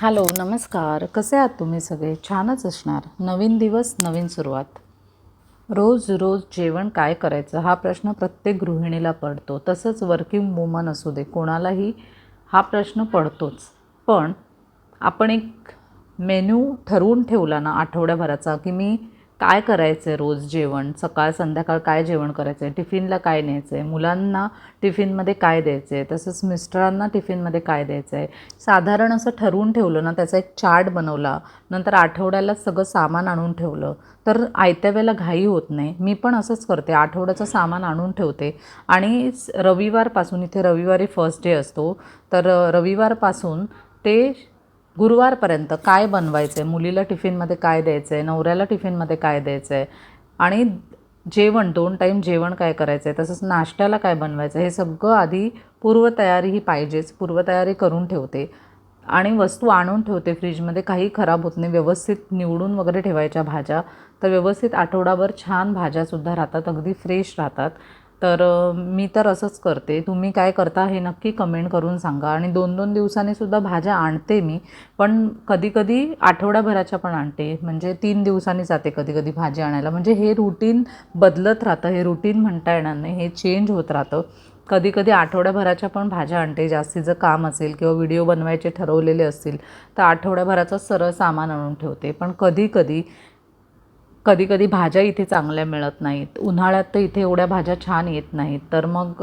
Hello नमस्कार. कसे आहात तुम्ही सगळे? छानच असणार. नवीन दिवस नवीन सुरुवात. रोज रोज जेवण काय करायचं? हा प्रश्न प्रत्येक गृहिणीला पडतो. तसंच वर्किंग वुमन असू दे कोणालाही हा प्रश्न पडतोच. पण आपण एक मेन्यू ठरवून ठेवला ना आठवड्याभराचा की मी काय करायचं आहे रोज जेवण? सकाळ संध्याकाळ काय जेवण करायचं आहे टिफिनला काय न्यायचं आहे मुलांना टिफिनमध्ये काय द्यायचं आहे तसंच मिस्टरांना टिफिनमध्ये काय द्यायचं आहे साधारण असं ठरवून ठेवलं ना त्याचा एक चार्ट बनवला नंतर आठवड्याला सगळं सामान आणून ठेवलं. तर आयत्या वेळेला घाई होत नाही. मी पण असंच करते. आठवड्याचं सामान आणून ठेवते. आणि स- रविवारपासून इथे रविवारी फर्स्ट डे असतो तर रविवारपासून ते गुरुवारपर्यंत काय बनवायचं आहे मुलीला टिफिनमध्ये काय द्यायचं आहे नवऱ्याला टिफिनमध्ये काय द्यायचं आहे आणि जेवण दोन टाईम जेवण काय करायचं आहे तसंच नाश्त्याला काय बनवायचं आहे हे सगळं आधी पूर्वतयारी ही पाहिजेच. पूर्वतयारी करून ठेवते. आणि वस्तू आणून ठेवते फ्रीजमध्ये. काही खराब होत नाही. व्यवस्थित निवडून वगैरे ठेवायच्या भाज्या. तर व्यवस्थित आठवडाभर छान भाज्यासुद्धा राहतात. अगदी फ्रेश राहतात. तर मी तर असंच करते. तुम्ही काय करता हे नक्की कमेंट करून सांगा. आणि दोन दोन दिवसांनी सुद्धा भाज्या आणते मी पण कधी कधी आठवड्याभराच्या पण आणते. म्हणजे तीन दिवसांनी जाते कधी कधी भाजी आणायला. म्हणजे हे रुटीन बदलत राहतं. हे रुटीन म्हणता येणार नाही. हे चेंज होत राहतं. कधी कधी आठवड्याभराच्या पण भाज्या आणते. जास्तीचं काम असेल किंवा व्हिडिओ बनवायचे ठरवलेले असतील तर आठवड्याभराचं सरळ सामान आणून ठेवते. पण कधी कधी कधी कधी भाज्या इथे चांगल्या मिळत नाहीत. उन्हाळ्यात तर इथे एवढ्या भाज्या छान येत नाहीत. तर मग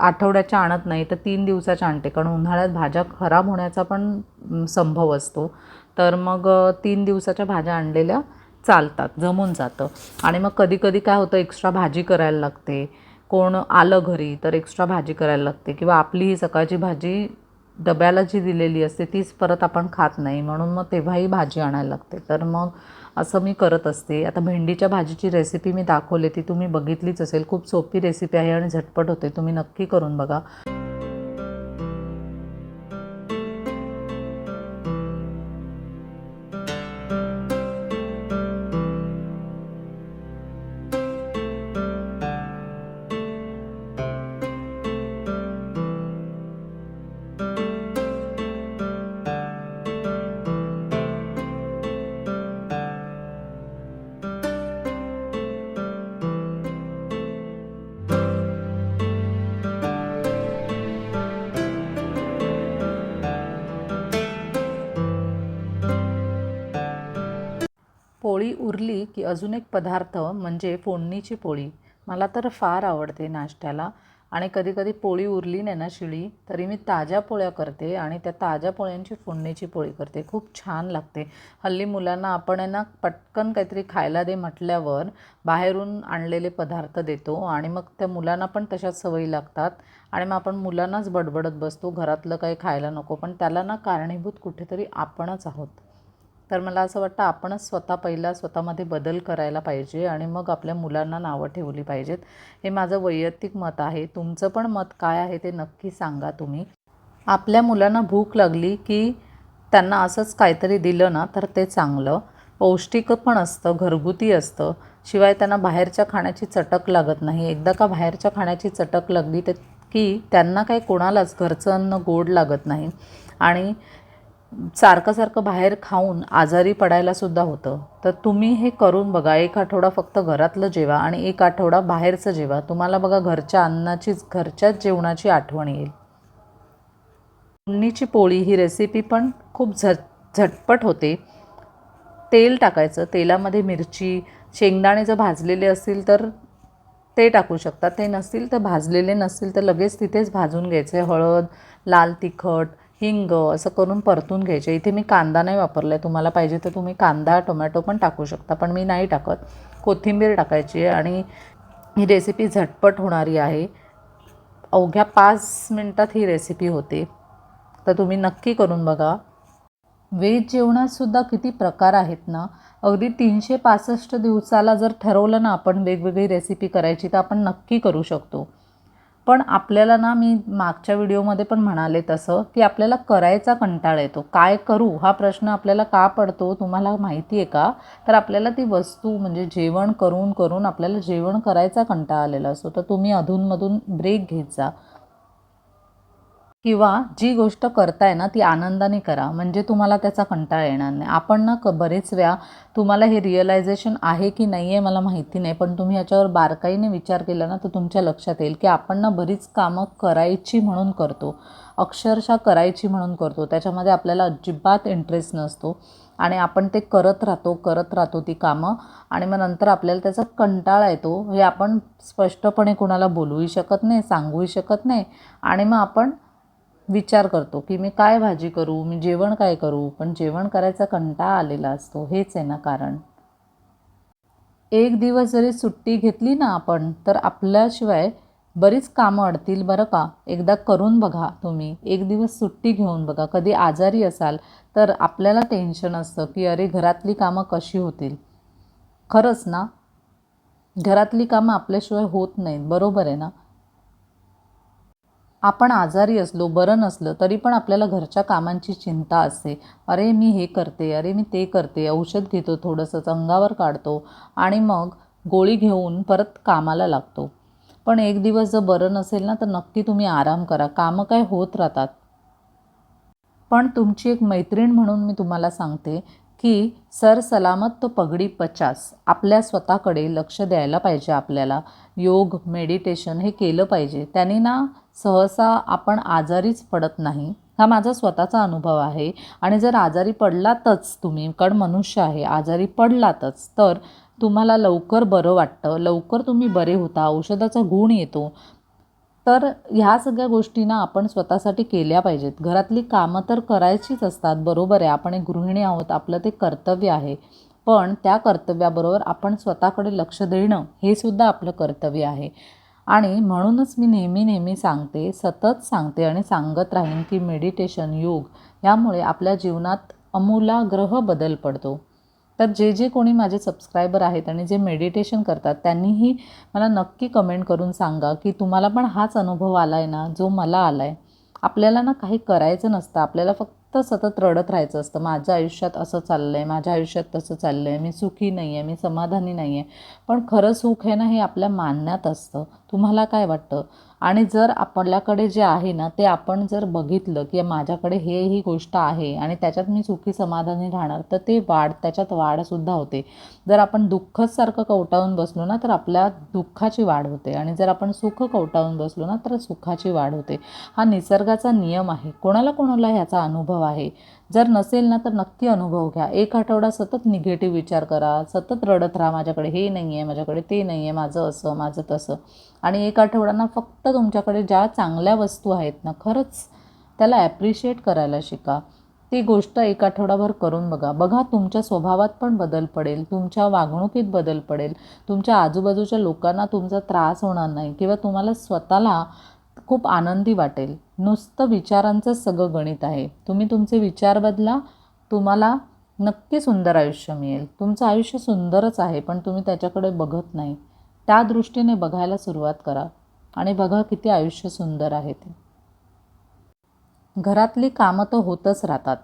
आठवड्याच्या आणत नाही तर तीन दिवसाच्या आणते. कारण उन्हाळ्यात भाज्या खराब होण्याचा पण संभव असतो. तर मग तीन दिवसाच्या भाज्या आणलेल्या चालतात जमून जातं. आणि मग कधी कधी काय होतं एक्स्ट्रा भाजी करायला लागते. कोण आलं घरी तर एक्स्ट्रा भाजी करायला लागते. किंवा आपली ही सकाळची भाजी डब्याला जी दिलेली असते तीच परत आपण खात नाही. म्हणून मग तेव्हाही भाजी आणायला लागते. तर मग असं मी करत असते. आता भेंडीच्या भाजीची रेसिपी मी दाखवली ती तुम्ही बघितलीच असेल. खूप सोपी रेसिपी आहे आणि झटपट होते. तुम्ही नक्की करून बघा. पोळी उरली की अजून एक पदार्थ म्हणजे फोडणीची पोळी. मला तर फार आवडते नाश्त्याला. आणि कधीकधी पोळी उरली नाही ना शिळी तरी मी ताज्या पोळ्या करते आणि त्या ताज्या पोळ्यांची फोडणीची पोळी करते. खूप छान लागते. हल्ली मुलांना आपण आहे ना पटकन काहीतरी खायला दे म्हटल्यावर बाहेरून आणलेले पदार्थ देतो आणि मग त्या मुलांना पण तशाच सवयी लागतात. आणि मग आपण मुलांनाच बडबडत बसतो. घरातलं काही खायला नको. पण त्याला ना कारणीभूत कुठेतरी आपणच आहोत. तर मला असं वाटतं आपणच स्वतः पहिला स्वतःमध्ये बदल करायला पाहिजे आणि मग आपल्या मुलांना नावं ठेवली पाहिजेत. हे माझं वैयक्तिक मत आहे. तुमचं पण मत काय आहे ते नक्की सांगा तुम्ही. आपल्या मुलांना भूक लागली की त्यांना असंच काहीतरी दिलं ना तर ते चांगलं. पौष्टिक पण असतं घरगुती असतं. शिवाय त्यांना बाहेरच्या खाण्याची चटक लागत नाही. एकदा का बाहेरच्या खाण्याची चटक लागली तर की त्यांना काही कोणालाच घरचं अन्न गोड लागत नाही. आणि सारखं सारखं बाहेर खाऊन आजारी पडायला सुद्धा होतं. तर तुम्ही हे करून बघा एक आठवडा फक्त घरातलं जेवा आणि एक आठवडा बाहेरचं जेवा. तुम्हाला बघा घरच्या अन्नाचीच घरच्याच जेवणाची आठवण येईल. उन्नीची पोळी ही रेसिपी पण खूप झट झटपट होते. तेल टाकायचं. तेलामध्ये मिरची शेंगदाणे जर भाजलेले असतील तर ते टाकू शकता. ते नसतील तर भाजलेले नसतील तर लगेच तिथेच भाजून घ्यायचे. हळद लाल तिखट हिंग असं करून परतून घ्यायचे. इथे मी कांदा नाही वापरला आहे तुम्हाला पाहिजे तर तुम्ही कांदा टोमॅटो पण टाकू शकता पण मी नाही टाकत. कोथिंबीर टाकायची आहे आणि ही रेसिपी झटपट होणारी आहे. अवघ्या पाच मिनटात ही रेसिपी होते. तर तुम्ही नक्की करून बघा. व्हेज जेवणातसुद्धा किती प्रकार आहेत ना? अगदी तीनशे पासष्ट दिवसाला जर ठरवलं ना आपण वेगवेगळी रेसिपी करायची तर आपण नक्की करू शकतो. पण आपल्याला ना मी मागच्या व्हिडिओमध्ये पण म्हणाले तसं की आपल्याला करायचा कंटाळा येतो. काय करू? हा प्रश्न आपल्याला का पडतो? तुम्हाला माहिती आहे का? तर आपल्याला ती वस्तू म्हणजे जेवण करून करून आपल्याला जेवण करायचा कंटाळा आलेला असतो. तर तुम्ही अधूनमधून ब्रेक घेत जा. किंवा जी गोष्ट करताय ना ती आनंदाने करा. म्हणजे तुम्हाला त्याचा कंटाळा येणार नाही. आपण ना क बरेच वेळा तुम्हाला हे रिअलायझेशन आहे की नाही आहे मला माहिती नाही पण तुम्ही याच्यावर बारकाईने विचार केला ना तर तुमच्या लक्षात येईल की आपण ना बरीच कामं करायची म्हणून करतो. अक्षरशः करायची म्हणून करतो. त्याच्यामध्ये आपल्याला अजिबात इंटरेस्ट नसतो. आणि आपण ते करत राहतो करत राहतो ती कामं. आणि मग नंतर आपल्याला त्याचा कंटाळा येतो. हे आपण स्पष्टपणे कुणाला बोलूही शकत नाही सांगूही शकत नाही. आणि मग आपण विचार करतो की मी काय भाजी करू मी जेवण काय करू? पण जेवण करायचा कंटाळा आलेला असतो. हेच आहे ना कारण. एक दिवस जरी सुट्टी घेतली ना आपण तर आपल्याशिवाय बरीच कामं अडतील बरं का? एकदा करून बघा तुम्ही. एक दिवस सुट्टी घेऊन बघा. कधी आजारी असाल तर आपल्याला टेन्शन असतं की अरे घरातली कामं कशी होतील? खरंच ना? घरातली कामं आपल्याशिवाय होत नाहीत. बरोबर आहे ना? आपण आजारी असलो बरं नसलं तरी पण आपल्याला घरच्या कामांची चिंता असते. अरे मी हे करते अरे मी ते करते औषध घेतो थोडंसंच अंगावर काढतो आणि मग गोळी घेऊन परत कामाला लागतो. पण एक दिवस जर बरं नसेल ना तर नक्की तुम्ही आराम करा. कामं काय होत राहतात. पण तुमची एक मैत्रीण म्हणून मी तुम्हाला सांगते की सर सलामत तो पगडी पचास. आपल्या स्वतःकडे लक्ष द्यायला पाहिजे आपल्याला. योग मेडिटेशन हे केलं पाहिजे. त्याने ना सहसा आपण आजारीच पडत नाही. हा माझा स्वतःचा अनुभव आहे. आणि जर आजारी पडलातच तुम्ही कारण मनुष्य आहे आजारी पडलातच तर तुम्हाला लवकर बरं वाटतं. लवकर तुम्ही बरे होता. औषधाचा गुण येतो. तर ह्या सगळ्या गोष्टींना आपण स्वतःसाठी केल्या पाहिजेत. घरातली कामं तर करायचीच असतात बरोबर आहे. आपण एक गृहिणी आहोत आपलं ते कर्तव्य आहे. पण त्या कर्तव्याबरोबर आपण स्वतःकडे लक्ष देणं हे सुद्धा आपलं कर्तव्य आहे. आणि म्हणूनच मी नेहमी नेहमी सांगते सतत सांगते आणि सांगत राहीन की मेडिटेशन योग यामुळे आपल्या जीवनात अमूलाग्रह बदल पडतो. तर जे जे कोणी माझे सबस्क्रायबर आहेत आणि जे मेडिटेशन करतात त्यांनीही मला नक्की कमेंट करून सांगा की तुम्हाला पण हाच अनुभव आला आहे ना जो मला आला आहे आपल्याला ना काही करायचं नसतं आपल्याला फक्त सतत रडत राहायचं असतं. माझ्या आयुष्यात असं चाललं आहे माझ्या आयुष्यात तसं चाललं आहे मी सुखी नाही आहे मी समाधानी नाही आहे पण खरं सुख आहे ना हे आपल्या मानण्यात असतं. तुम्हाला काय वाटतं? आणि जर आपल्याकडे जे आहे ना ते आपण जर बघितलं की माझ्याकडे हे ही गोष्ट आहे आणि त्याच्यात मी सुखी समाधानी राहणार तर ते वाढ त्याच्यात वाढसुद्धा होते. जर आपण दुःखच सारखं कवटाळून बसलो ना तर आपल्या दुःखाची वाढ होते. आणि जर आपण सुख कवटाळून बसलो ना तर सुखाची वाढ होते. हा निसर्गाचा नियम आहे. कोणाला कोणाला ह्याचा अनुभव आहे? जर नसेल ना तर नक्की अनुभव घ्या. एक आठवडा सतत निगेटिव्ह विचार करा. सतत रडत राहा. माझ्याकडे हे नाही आहे माझ्याकडे ते नाही आहे माझं असं माझं तसं. आणि एक आठवडा फक्त तुमच्याकडे ज्या चांगल्या वस्तू आहेत ना खरंच त्याला ॲप्रिशिएट करायला शिका. ती गोष्ट एक आठवडाभर करून बघा. बघा तुमच्या स्वभावात पण बदल पडेल. तुमच्या वागणुकीत बदल पडेल. तुमच्या आजूबाजूच्या लोकांना तुमचा त्रास होणार नाही. किंवा तुम्हाला स्वतःला खूप आनंदी वाटेल. नुसतं विचारांचं सगळं गणित आहे. तुम्ही तुमचे विचार बदला तुम्हाला नक्की सुंदर आयुष्य मिळेल. तुमचं आयुष्य सुंदरच आहे पण तुम्ही त्याच्याकडे बघत नाही. त्या दृष्टीने बघायला सुरुवात करा आणि बघा किती आयुष्य सुंदर आहे ते. घरातली कामं तर होतच राहतात.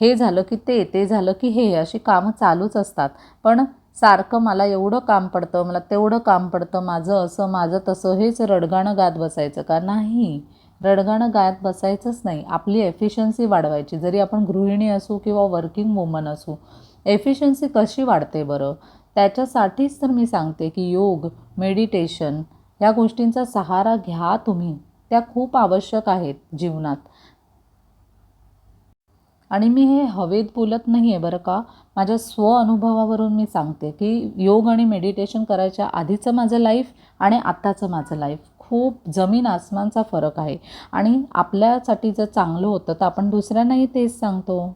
हे झालं की ते ते झालं की हे अशी कामं चालूच असतात. पण सारखं मला एवढं काम पडतं मला तेवढं काम पडतं माझं असं माझं तसं हेच रडगाणं गात बसायचं का? नाही. रडगाणं गात बसायचंच नाही. आपली एफिशियन्सी वाढवायची. जरी आपण गृहिणी असू किंवा वर्किंग वुमन असू एफिशियन्सी कशी वाढते बरं? त्याच्यासाठीच तर मी सांगते की योग मेडिटेशन या गोष्टींचा सहारा घ्या तुम्ही. त्या खूप आवश्यक आहेत जीवनात. आणि मी हे हवेत बोलत नाही आहे बरं का. माझ्या स्व अनुभवावरून मी सांगते की योग आणि मेडिटेशन करायच्या आधीचं माझं लाईफ आणि आत्ताचं माझं लाईफ खूप जमीन आसमानचा फरक आहे. आणि आपल्यासाठी जर चांगलं होतं तर आपण दुसऱ्यांनाही तेच सांगतो.